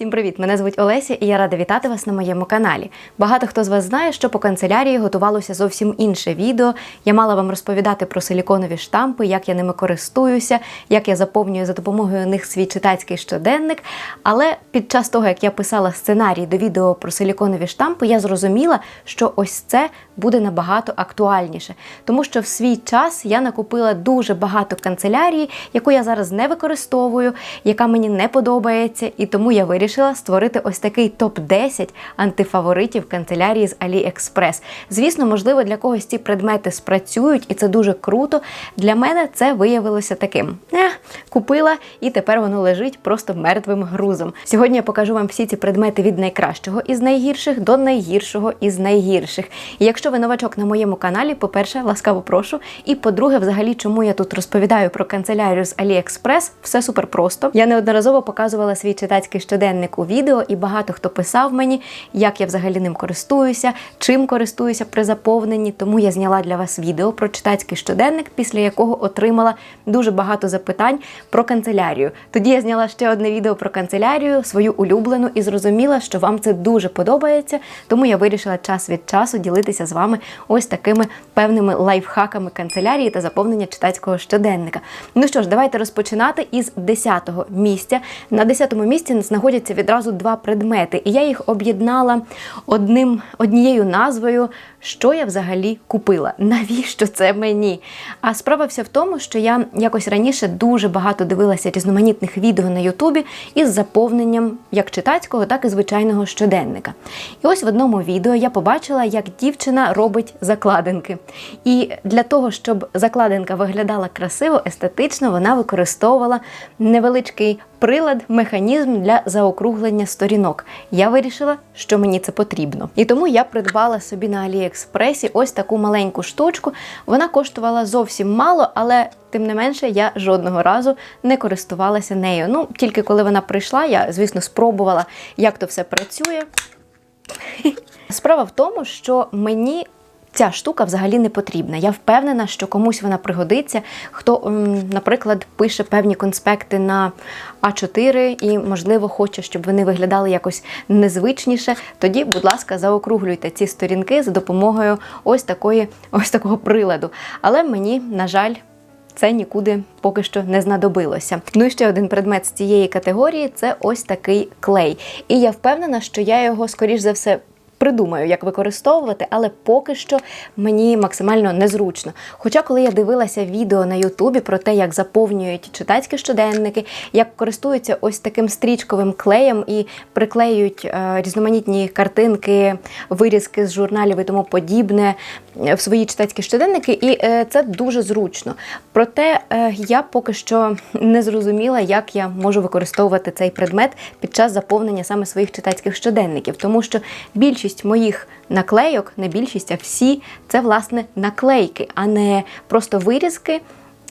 Всім привіт! Мене звуть Олеся і я рада вітати вас на моєму каналі. Багато хто з вас знає, що по канцелярії готувалося зовсім інше відео. Я мала вам розповідати про силіконові штампи, як я ними користуюся, як я заповнюю за допомогою них свій читацький щоденник. Але під час того, як я писала сценарій до відео про силіконові штампи, я зрозуміла, що ось це буде набагато актуальніше, тому що в свій час я накупила дуже багато канцелярії, яку я зараз не використовую, яка мені не подобається, і тому я вирішила створити ось такий топ-10 антифаворитів канцелярії з AliExpress. Звісно, можливо, для когось ці предмети спрацюють, і це дуже круто. Для мене це виявилося таким: Ех, купила, і тепер воно лежить просто мертвим грузом. Сьогодні я покажу вам всі ці предмети від найкращого із найгірших до найгіршого із найгірших. І якщо ви новачок на моєму каналі, по-перше, ласкаво прошу. І по-друге, взагалі, чому я тут розповідаю про канцелярію з AliExpress, все супер просто. Я неодноразово показувала свій читацький щоденник у відео, і багато хто писав мені, як я взагалі ним користуюся, чим користуюся при заповненні. Тому я зняла для вас відео про читацький щоденник, після якого отримала дуже багато запитань про канцелярію. Тоді я зняла ще одне відео про канцелярію, свою улюблену, і зрозуміла, що вам це дуже подобається. Тому я вирішила час від часу ділитися з вами ось такими певними лайфхаками канцелярії та заповнення читацького щоденника. Ну що ж, давайте розпочинати із 10-го місця. На 10-му місці знаходяться відразу два предмети, і я їх об'єднала одним однією назвою. Що я взагалі купила? Навіщо це мені? А справа вся в тому, що я якось раніше дуже багато дивилася різноманітних відео на Ютубі із заповненням як читацького, так і звичайного щоденника. І ось в одному відео я побачила, як дівчина робить закладинки. І для того, щоб закладинка виглядала красиво, естетично, вона використовувала невеличкий прилад, механізм для заокруглення сторінок. Я вирішила, що мені це потрібно. І тому я придбала собі на Аліекспресі ось таку маленьку штучку. Вона коштувала зовсім мало, але тим не менше я жодного разу не користувалася нею. Ну, тільки коли вона прийшла, я, звісно, спробувала, як то все працює. Справа в тому, що мені ця штука взагалі не потрібна. Я впевнена, що комусь вона пригодиться. Хто, наприклад, пише певні конспекти на А4 і, можливо, хоче, щоб вони виглядали якось незвичніше. Тоді, будь ласка, заокруглюйте ці сторінки за допомогою ось такої, ось такого приладу. Але мені, на жаль, це нікуди поки що не знадобилося. Ну і ще один предмет з цієї категорії це ось такий клей. І я впевнена, що я його, скоріш за все, придумаю, як використовувати, але поки що мені максимально незручно. Хоча, коли я дивилася відео на Ютубі про те, як заповнюють читацькі щоденники, як користуються ось таким стрічковим клеєм і приклеюють е, різноманітні картинки, вирізки з журналів і тому подібне в свої читацькі щоденники, і е, це дуже зручно. Проте е, я поки що не зрозуміла, як я можу використовувати цей предмет під час заповнення саме своїх читацьких щоденників, тому що більшість більшість моїх наклейок, не більшість, а всі це власне наклейки, а не просто вирізки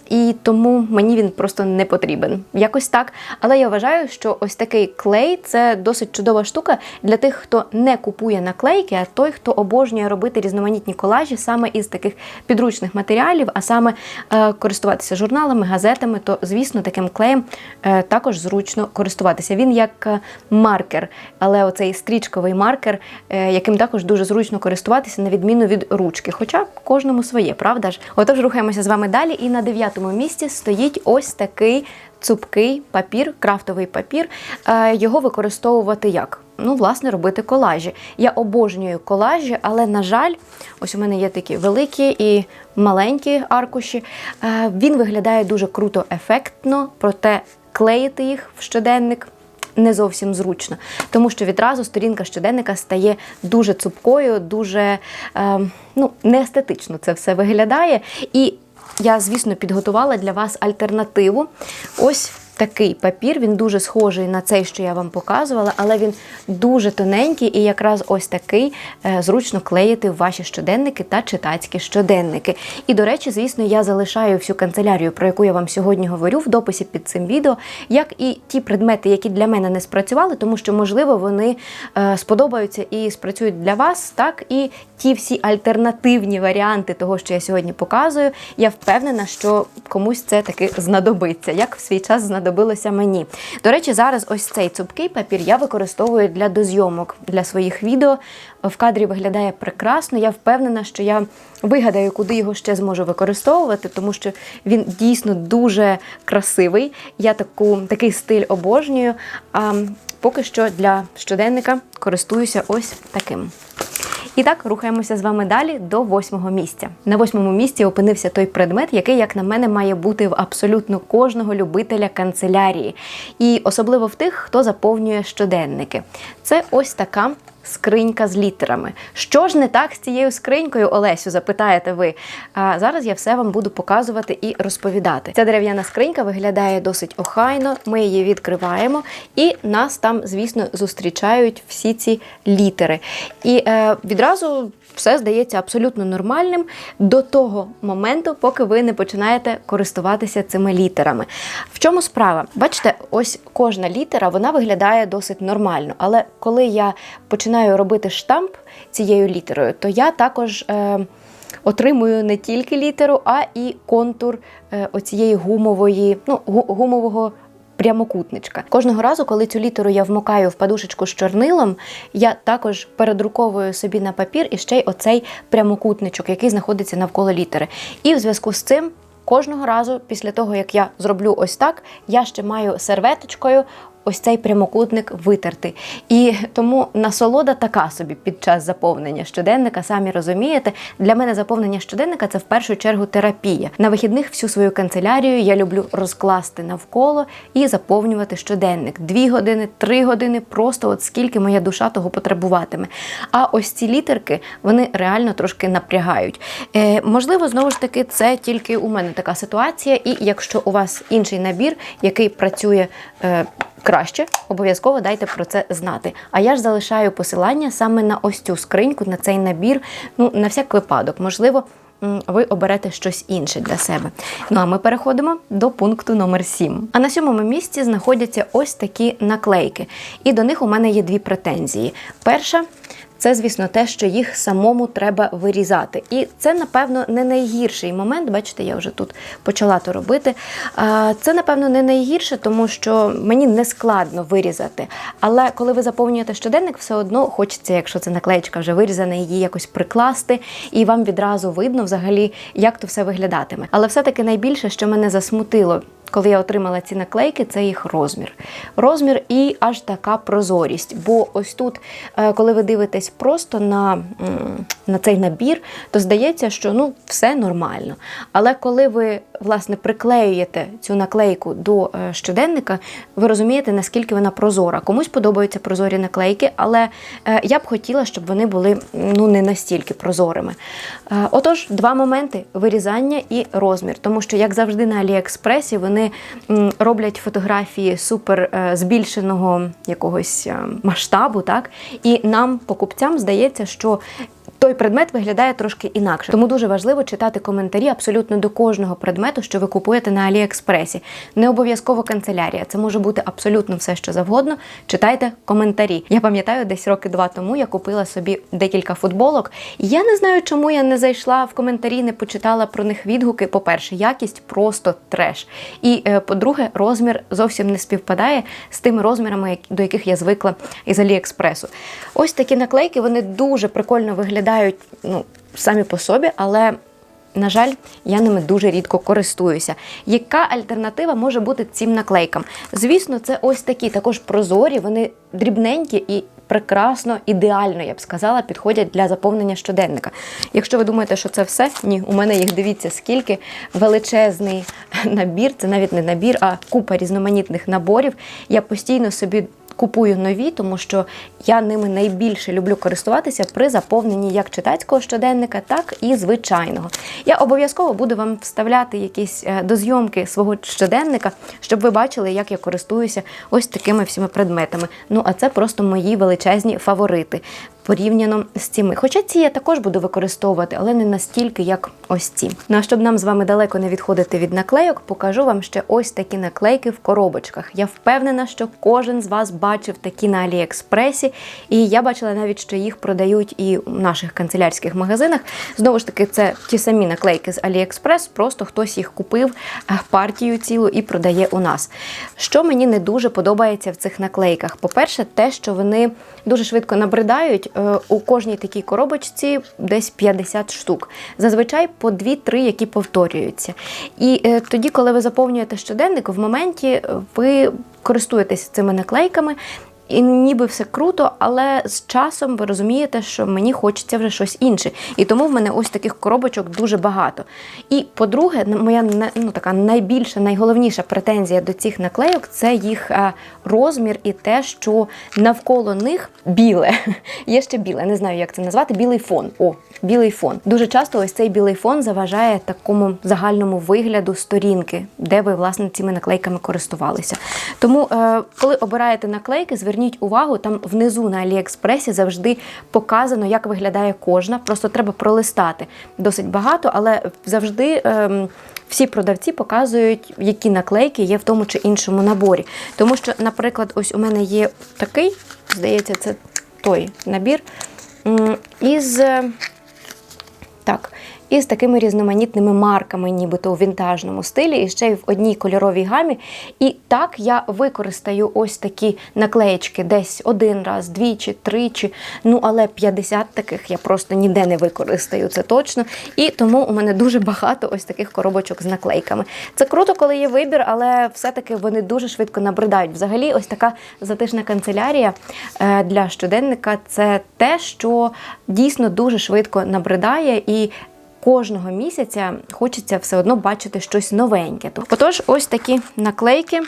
і тому мені він просто не потрібен. Якось так. Але я вважаю, що ось такий клей це досить чудова штука для тих, хто не купує наклейки, а той, хто обожнює робити різноманітні колажі саме із таких підручних матеріалів, а саме е, користуватися журналами, газетами, то, звісно, таким клеєм е, також зручно користуватися. Він як е, маркер, але оцей стрічковий маркер, е, яким також дуже зручно користуватися, на відміну від ручки. Хоча кожному своє, правда ж? Отож, рухаємося з вами далі. І на дев'ятому місці стоїть ось такий цупкий папір, крафтовий папір. Е, його використовувати як? Ну, власне, робити колажі. Я обожнюю колажі, але, на жаль, ось у мене є такі великі і маленькі аркуші. Е, він виглядає дуже круто, ефектно, проте клеїти їх в щоденник. Не зовсім зручно, тому що відразу сторінка щоденника стає дуже цупкою, дуже е, ну, неестетично це все виглядає. І я, звісно, підготувала для вас альтернативу. Ось такий папір, він дуже схожий на цей, що я вам показувала, але він дуже тоненький і якраз ось такий е, зручно клеїти в ваші щоденники та читацькі щоденники. І, до речі, звісно, я залишаю всю канцелярію, про яку я вам сьогодні говорю, в дописі під цим відео, як і ті предмети, які для мене не спрацювали, тому що, можливо, вони е, сподобаються і спрацюють для вас, так і ті всі альтернативні варіанти того, що я сьогодні показую. Я впевнена, що комусь це таки знадобиться, як в свій час знадобиться знадобилося мені. До речі, зараз ось цей цупкий папір я використовую для дозйомок для своїх відео. В кадрі виглядає прекрасно. Я впевнена, що я вигадаю, куди його ще зможу використовувати, тому що він дійсно дуже красивий. Я таку, такий стиль обожнюю. А поки що для щоденника користуюся ось таким. І так рухаємося з вами далі до восьмого місця. На восьмому місці опинився той предмет, який, як на мене, має бути в абсолютно кожного любителя канцелярії, і особливо в тих, хто заповнює щоденники. Це ось така. Скринька з літерами. Що ж не так з цією скринькою, Олесю, запитаєте ви? А зараз я все вам буду показувати і розповідати. Ця дерев'яна скринька виглядає досить охайно. Ми її відкриваємо, і нас там, звісно, зустрічають всі ці літери. І е, відразу все здається абсолютно нормальним до того моменту, поки ви не починаєте користуватися цими літерами. В чому справа? Бачите, ось кожна літера вона виглядає досить нормально. Але коли я починаю робити штамп цією літерою, то я також. Е, Отримую не тільки літеру, а і контур е, оцієї гумової, ну, гумового прямокутничка. Кожного разу, коли цю літеру я вмокаю в подушечку з чорнилом, я також передруковую собі на папір і ще й оцей прямокутничок, який знаходиться навколо літери. І в зв'язку з цим. Кожного разу, після того як я зроблю ось так, я ще маю серветочкою ось цей прямокутник витерти. І тому насолода така собі під час заповнення щоденника, самі розумієте, для мене заповнення щоденника це в першу чергу терапія. На вихідних всю свою канцелярію я люблю розкласти навколо і заповнювати щоденник. Дві години, три години, просто от скільки моя душа того потребуватиме. А ось ці літерки вони реально трошки напрягають. Е, можливо, знову ж таки, це тільки у мене така ситуація, і якщо у вас інший набір, який працює. Е, Краще обов'язково дайте про це знати. А я ж залишаю посилання саме на ось цю скриньку, на цей набір. Ну на всяк випадок, можливо, ви оберете щось інше для себе. Ну а ми переходимо до пункту номер 7. А на сьомому місці знаходяться ось такі наклейки. І до них у мене є дві претензії. Перша. Це, звісно, те, що їх самому треба вирізати. І це, напевно, не найгірший момент. Бачите, я вже тут почала то робити. Це, напевно, не найгірше, тому що мені не складно вирізати. Але коли ви заповнюєте щоденник, все одно хочеться, якщо це наклеєчка вже вирізана, її якось прикласти, і вам відразу видно взагалі, як то все виглядатиме. Але все-таки найбільше, що мене засмутило коли я отримала ці наклейки, це їх розмір. Розмір і аж така прозорість. Бо ось тут, е, коли ви дивитесь просто на, на цей набір, то здається, що ну, все нормально. Але коли ви власне приклеюєте цю наклейку до е, щоденника, ви розумієте, наскільки вона прозора. Комусь подобаються прозорі наклейки, але е, я б хотіла, щоб вони були ну, не настільки прозорими. Отож, два моменти: вирізання і розмір. Тому що, як завжди, на Аліекспресі вони м, роблять фотографії супер е, збільшеного якогось е, масштабу, так? І нам, покупцям, здається, що той предмет виглядає трошки інакше. Тому дуже важливо читати коментарі абсолютно до кожного предмету, що ви купуєте на Аліекспресі. Не обов'язково канцелярія. Це може бути абсолютно все, що завгодно. Читайте коментарі. Я пам'ятаю, десь роки два тому я купила собі декілька футболок. І я не знаю, чому я не зайшла в коментарі, не почитала про них відгуки. По-перше, якість просто треш. І е, по-друге, розмір зовсім не співпадає з тими розмірами, до яких я звикла із Аліекспресу. Ось такі наклейки, вони дуже прикольно виглядають ну, самі по собі, але. На жаль, я ними дуже рідко користуюся. Яка альтернатива може бути цим наклейкам? Звісно, це ось такі, також прозорі, вони дрібненькі і прекрасно, ідеально, я б сказала, підходять для заповнення щоденника. Якщо ви думаєте, що це все, ні, у мене їх дивіться скільки величезний набір, це навіть не набір, а купа різноманітних наборів. Я постійно собі купую нові, тому що я ними найбільше люблю користуватися при заповненні як читацького щоденника, так і звичайного. Я обов'язково буду вам вставляти якісь е, дозйомки свого щоденника, щоб ви бачили, як я користуюся ось такими всіма предметами. Ну а це просто мої величезні фаворити. Порівняно з цими. Хоча ці я також буду використовувати, але не настільки, як ось ці. Ну а щоб нам з вами далеко не відходити від наклейок, покажу вам ще ось такі наклейки в коробочках. Я впевнена, що кожен з вас бачив такі на Аліекспресі, і я бачила навіть, що їх продають і у наших канцелярських магазинах. Знову ж таки, це ті самі наклейки з Аліекспрес, просто хтось їх купив е, партію цілу і продає у нас. Що мені не дуже подобається в цих наклейках? По-перше, те, що вони дуже швидко набридають. Е, У кожній такій коробочці десь 50 штук. Зазвичай по 2-3, які повторюються. І е, тоді, коли ви заповнюєте щоденник, в моменті ви користуєтесь цими наклейками. І ніби все круто, але з часом ви розумієте, що мені хочеться вже щось інше. І тому в мене ось таких коробочок дуже багато. І по-друге, моя ну, така найбільша, найголовніша претензія до цих наклейок це їх е, розмір і те, що навколо них біле. Є ще біле, не знаю, як це назвати. Білий фон. О, білий фон. Дуже часто ось цей білий фон заважає такому загальному вигляду сторінки, де ви власне цими наклейками користувалися. Тому, е, коли обираєте наклейки, зверніть увагу, там внизу на Аліекспресі завжди показано, як виглядає кожна. Просто треба пролистати досить багато, але завжди. ем, всі продавці показують, які наклейки є в тому чи іншому наборі. Тому що, наприклад, ось у мене є такий, здається, це той набір із. е, Так, із такими різноманітними марками, нібито у вінтажному стилі, і ще й в одній кольоровій гамі. І так я використаю ось такі наклеєчки десь один раз, двічі, тричі. Ну, але 50 таких я просто ніде не використаю, це точно. І тому у мене дуже багато ось таких коробочок з наклейками. Це круто, коли є вибір, але все-таки вони дуже швидко набридають. Взагалі, ось така затишна канцелярія е, для щоденника це те, що дійсно дуже швидко набридає і. Кожного місяця хочеться все одно бачити щось новеньке. Отож, ось такі наклейки.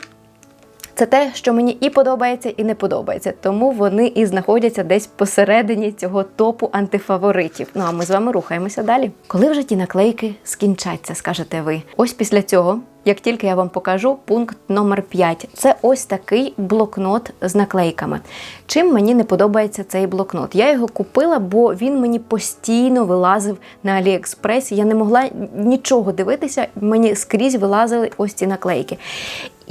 Це те, що мені і подобається, і не подобається. Тому вони і знаходяться десь посередині цього топу антифаворитів. Ну а ми з вами рухаємося далі. Коли вже ті наклейки скінчаться, скажете ви. Ось після цього. Як тільки я вам покажу пункт номер 5. Це ось такий блокнот з наклейками. Чим мені не подобається цей блокнот? Я його купила, бо він мені постійно вилазив на Аліекспресі. Я не могла нічого дивитися, мені скрізь вилазили ось ці наклейки.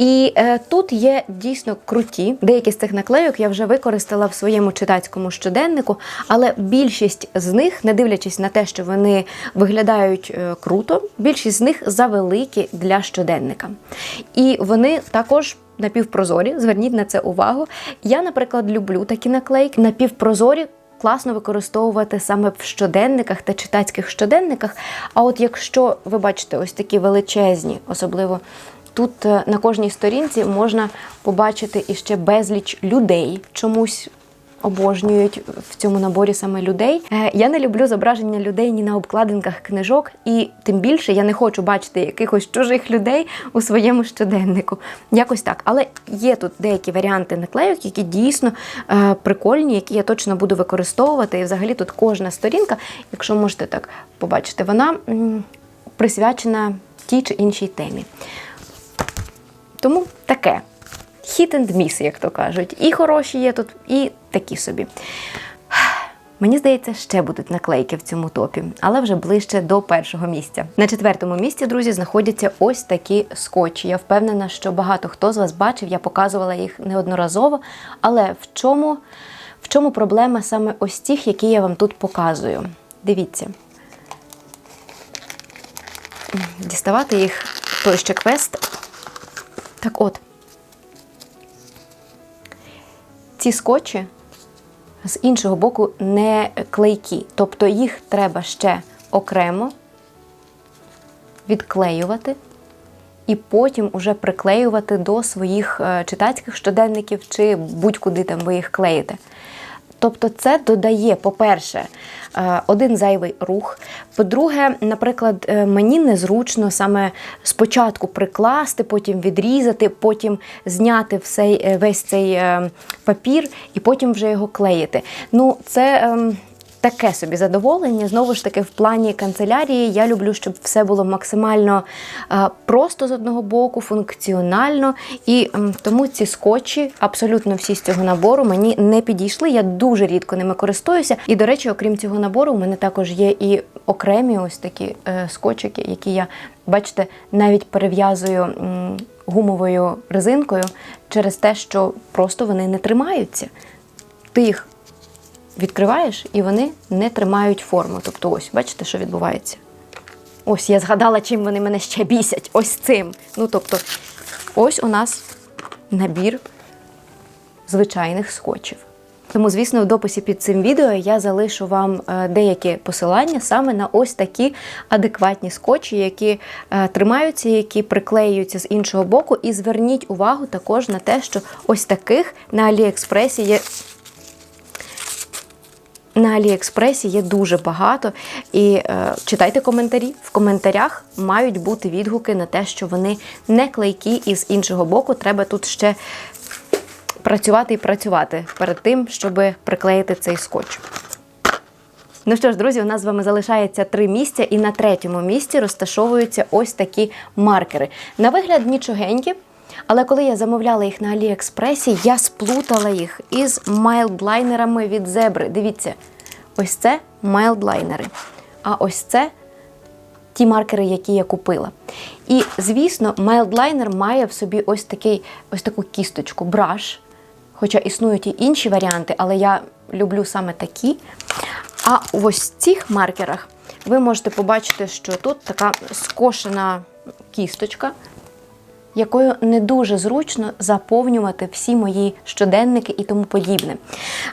І е, тут є дійсно круті. Деякі з цих наклейок я вже використала в своєму читацькому щоденнику, але більшість з них, не дивлячись на те, що вони виглядають е, круто, більшість з них завеликі для щоденника. І вони також. Напівпрозорі, зверніть на це увагу. Я, наприклад, люблю такі наклейки. Напівпрозорі класно використовувати саме в щоденниках та читацьких щоденниках. А от якщо ви бачите ось такі величезні, особливо Тут е, на кожній сторінці можна побачити іще безліч людей. Чомусь обожнюють в цьому наборі саме людей. Е, Я не люблю зображення людей ні на обкладинках книжок, і тим більше я не хочу бачити якихось чужих людей у своєму щоденнику. Якось так. Але є тут деякі варіанти наклейок, які дійсно е, прикольні, які я точно буду використовувати. І взагалі тут кожна сторінка, якщо можете так побачити, вона присвячена тій чи іншій темі. Тому таке. Hit and miss, як то кажуть. І хороші є тут, і такі собі. Мені здається, ще будуть наклейки в цьому топі, але вже ближче до першого місця. На четвертому місці, друзі, знаходяться ось такі скотчі. Я впевнена, що багато хто з вас бачив, я показувала їх неодноразово. Але в чому, в чому проблема саме ось тих, які я вам тут показую? Дивіться. Діставати їх той ще квест. Так от, ці скотчі з іншого боку не клейкі, тобто їх треба ще окремо відклеювати і потім уже приклеювати до своїх е, читацьких щоденників чи будь-куди там ви їх клеїте. Тобто це додає, по-перше, е, один зайвий рух. По-друге, наприклад, е, мені незручно саме спочатку прикласти, потім відрізати, потім зняти все, весь цей е, папір і потім вже його клеїти. Ну, це. Таке собі задоволення. Знову ж таки, в плані канцелярії я люблю, щоб все було максимально е, просто з одного боку, функціонально. І тому ці скотчі, абсолютно всі з цього набору, мені не підійшли. Я дуже рідко ними користуюся. І, до речі, окрім цього набору, у мене також є і окремі ось такі е, скотчики, які я, бачите, навіть перев'язую гумовою резинкою через те, що просто вони не тримаються. Ти їх відкриваєш, і вони не тримають форму. Тобто, ось, бачите, що відбувається? Ось я згадала, чим вони мене ще бісять. Ось цим. Ну, тобто, ось у нас набір звичайних скотчів. Тому, звісно, в дописі під цим відео я залишу вам е, деякі посилання саме на ось такі адекватні скотчі, які е, тримаються, які приклеюються з іншого боку. І зверніть увагу також на те, що ось таких на Аліекспресі є на Аліекспресі є дуже багато. І е, читайте коментарі. В коментарях мають бути відгуки на те, що вони не клейкі, і з іншого боку, треба тут ще працювати і працювати перед тим, щоб приклеїти цей скотч. Ну що ж, друзі, у нас з вами залишається три місця, і на третьому місці розташовуються ось такі маркери. На вигляд нічогенькі, але коли я замовляла їх на Аліекспресі, я сплутала їх із майлдлайнерами від зебри. Дивіться, ось це майлдлайнери. А ось це ті маркери, які я купила. І, звісно, майлдлайнер має в собі ось такий, ось таку кісточку, браш. Хоча існують і інші варіанти, але я люблю саме такі. А в ось цих маркерах ви можете побачити, що тут така скошена кісточка, якою не дуже зручно заповнювати всі мої щоденники і тому подібне.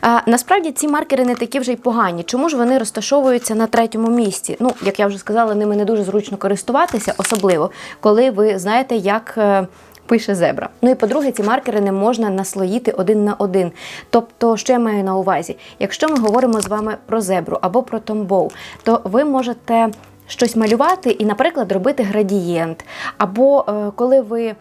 А, насправді ці маркери не такі вже й погані. Чому ж вони розташовуються на третьому місці? Ну, як я вже сказала, ними не дуже зручно користуватися, особливо коли ви знаєте, як. е, Пише зебра. Ну і по-друге, ці маркери не можна наслоїти один на один. Тобто, що я маю на увазі? Якщо ми говоримо з вами про зебру або про томбоу, то ви можете щось малювати і, наприклад, робити градієнт. Або е, коли ви е,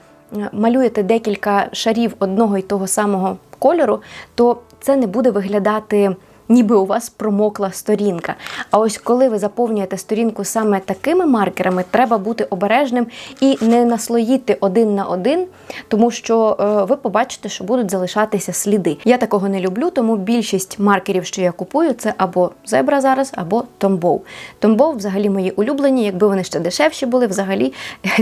малюєте декілька шарів одного і того самого кольору, то це не буде виглядати. Ніби у вас промокла сторінка. А ось коли ви заповнюєте сторінку саме такими маркерами, треба бути обережним і не наслоїти один на один, тому що е, ви побачите, що будуть залишатися сліди. Я такого не люблю, тому більшість маркерів, що я купую, це або зебра зараз, або томбоу. Томбоу взагалі мої улюблені. Якби вони ще дешевші були, взагалі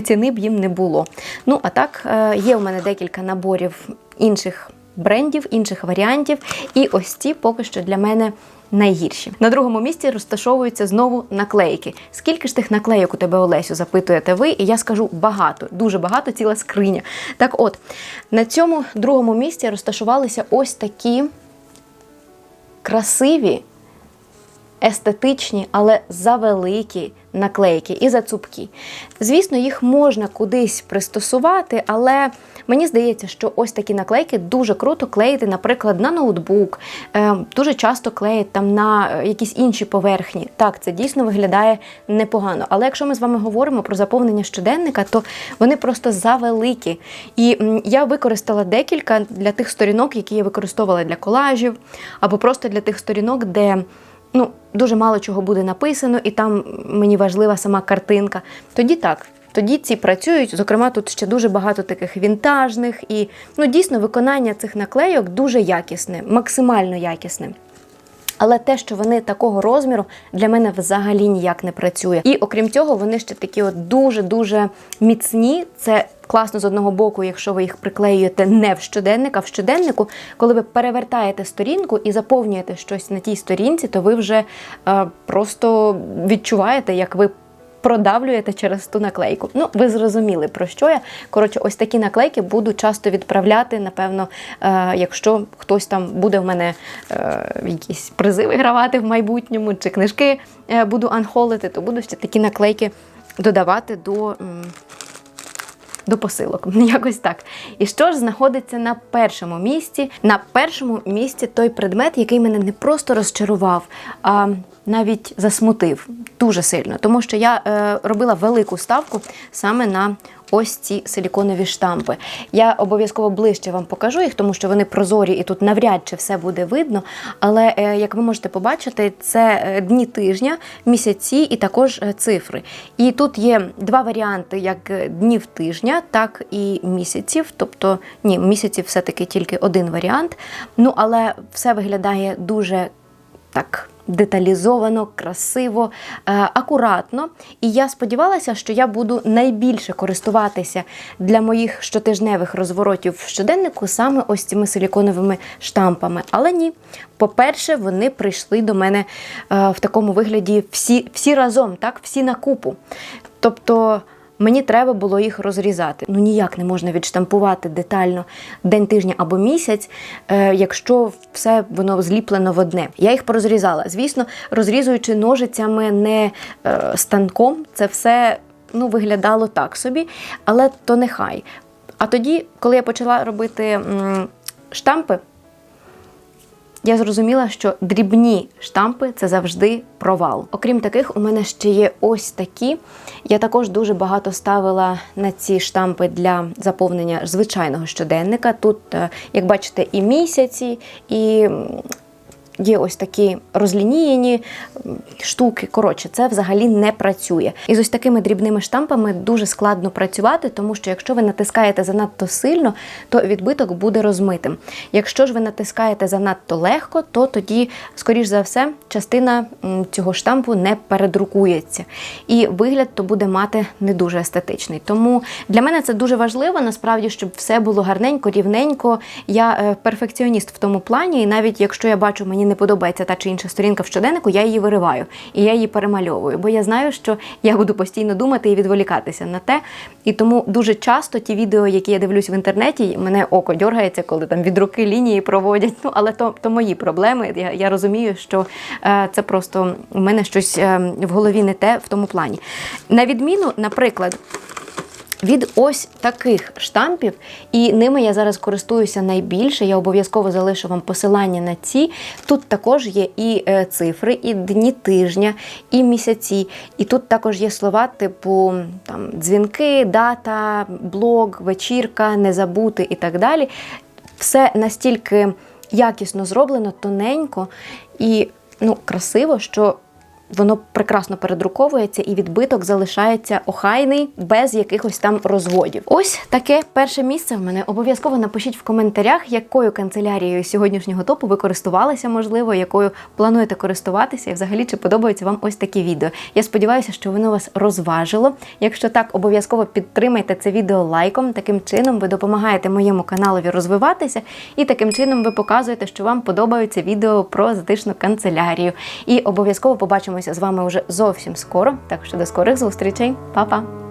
ціни б їм не було. Ну а так, е, є у мене декілька наборів інших брендів, інших варіантів. І ось ці поки що для мене найгірші. На другому місці розташовуються знову наклейки. Скільки ж тих наклейок у тебе, Олесю, запитуєте ви? І я скажу багато, дуже багато, ціла скриня. Так от, на цьому другому місці розташувалися ось такі красиві. Естетичні, але завеликі наклейки і зацупкі. Звісно, їх можна кудись пристосувати, але мені здається, що ось такі наклейки дуже круто клеїти, наприклад, на ноутбук. Е, Дуже часто клеять там на е, якісь інші поверхні. Так, це дійсно виглядає непогано. Але якщо ми з вами говоримо про заповнення щоденника, то вони просто завеликі. І я використала декілька для тих сторінок, які я використовувала для колажів, або просто для тих сторінок, де ну, дуже мало чого буде написано, і там мені важлива сама картинка. Тоді так. Тоді ці працюють. Зокрема, тут ще дуже багато таких вінтажних, і ну, дійсно виконання цих наклейок дуже якісне, максимально якісне. Але те, що вони такого розміру, для мене взагалі ніяк не працює. І окрім цього, вони ще такі от дуже-дуже міцні. Це класно з одного боку, якщо ви їх приклеюєте не в щоденник, а в щоденнику, коли ви перевертаєте сторінку і заповнюєте щось на тій сторінці, то ви вже е, просто відчуваєте, як ви. Продавлюєте через ту наклейку. Ну, ви зрозуміли, про що я. Коротше, ось такі наклейки буду часто відправляти, напевно, е, якщо хтось там буде в мене е, якісь призи вигравати в майбутньому, чи книжки е, буду анхолити, то буду ще такі наклейки додавати до. м, до посилок, якось так. І що ж знаходиться на першому місці? На першому місці той предмет, який мене не просто розчарував, а навіть засмутив дуже сильно, тому що я е, робила велику ставку саме на ось ці силіконові штампи. Я обов'язково ближче вам покажу їх, тому що вони прозорі і тут навряд чи все буде видно. Але е, як ви можете побачити, це е, дні тижня, місяці і також е, цифри. І тут є два варіанти: як днів тижня, так і місяців. Тобто, ні, місяців все-таки тільки один варіант. Ну, але все виглядає дуже так. Деталізовано, красиво, е, акуратно. І я сподівалася, що я буду найбільше користуватися для моїх щотижневих розворотів в щоденнику саме ось цими силіконовими штампами. Але ні. По-перше, вони прийшли до мене е, в такому вигляді всі, всі разом, так, всі на купу. Тобто. Мені треба було їх розрізати. Ну ніяк не можна відштампувати детально день тижня або місяць, е, якщо все воно зліплено в одне. Я їх порозрізала. Звісно, розрізуючи ножицями не е, станком, це все ну, виглядало так собі, але то нехай. А тоді, коли я почала робити штампи, я зрозуміла, що дрібні штампи це завжди провал. Окрім таких, у мене ще є ось такі. Я також дуже багато ставила на ці штампи для заповнення звичайного щоденника. Тут, е, як бачите, і місяці, і є ось такі розлініяні штуки. Коротше, це взагалі не працює. І з ось такими дрібними штампами дуже складно працювати, тому що якщо ви натискаєте занадто сильно, то відбиток буде розмитим. Якщо ж ви натискаєте занадто легко, то тоді, скоріш за все, частина цього штампу не передрукується. І вигляд то буде мати не дуже естетичний. Тому для мене це дуже важливо, насправді, щоб все було гарненько, рівненько. Я е, перфекціоніст в тому плані, і навіть якщо я бачу, мені не подобається та чи інша сторінка в щоденнику, я її вириваю і я її перемальовую, бо я знаю, що я буду постійно думати і відволікатися на те. І тому дуже часто ті відео, які я дивлюсь в інтернеті, мене око дергається, коли там від руки лінії проводять. Ну але то, то мої проблеми. Я, я розумію, що е, це просто у мене щось е, в голові не те в тому плані. На відміну, наприклад. Від ось таких штампів, і ними я зараз користуюся найбільше. Я обов'язково залишу вам посилання на ці. Тут також є і е, цифри, і дні тижня, і місяці. І тут також є слова типу там дзвінки, дата, блог, вечірка, не забути і так далі. Все настільки якісно зроблено, тоненько і ну, красиво, що воно прекрасно передруковується і відбиток залишається охайний, без якихось там розводів. Ось таке перше місце в мене. Обов'язково напишіть в коментарях, якою канцелярією сьогоднішнього топу ви користувалися, можливо, якою плануєте користуватися, і взагалі чи подобаються вам ось такі відео. Я сподіваюся, що воно вас розважило. Якщо так, обов'язково підтримайте це відео лайком. Таким чином ви допомагаєте моєму каналові розвиватися, і таким чином ви показуєте, що вам подобаються відео про затишну канцелярію. І обов'язково побачимося з вами вже зовсім скоро. Так що до скорих зустрічей, Па-па!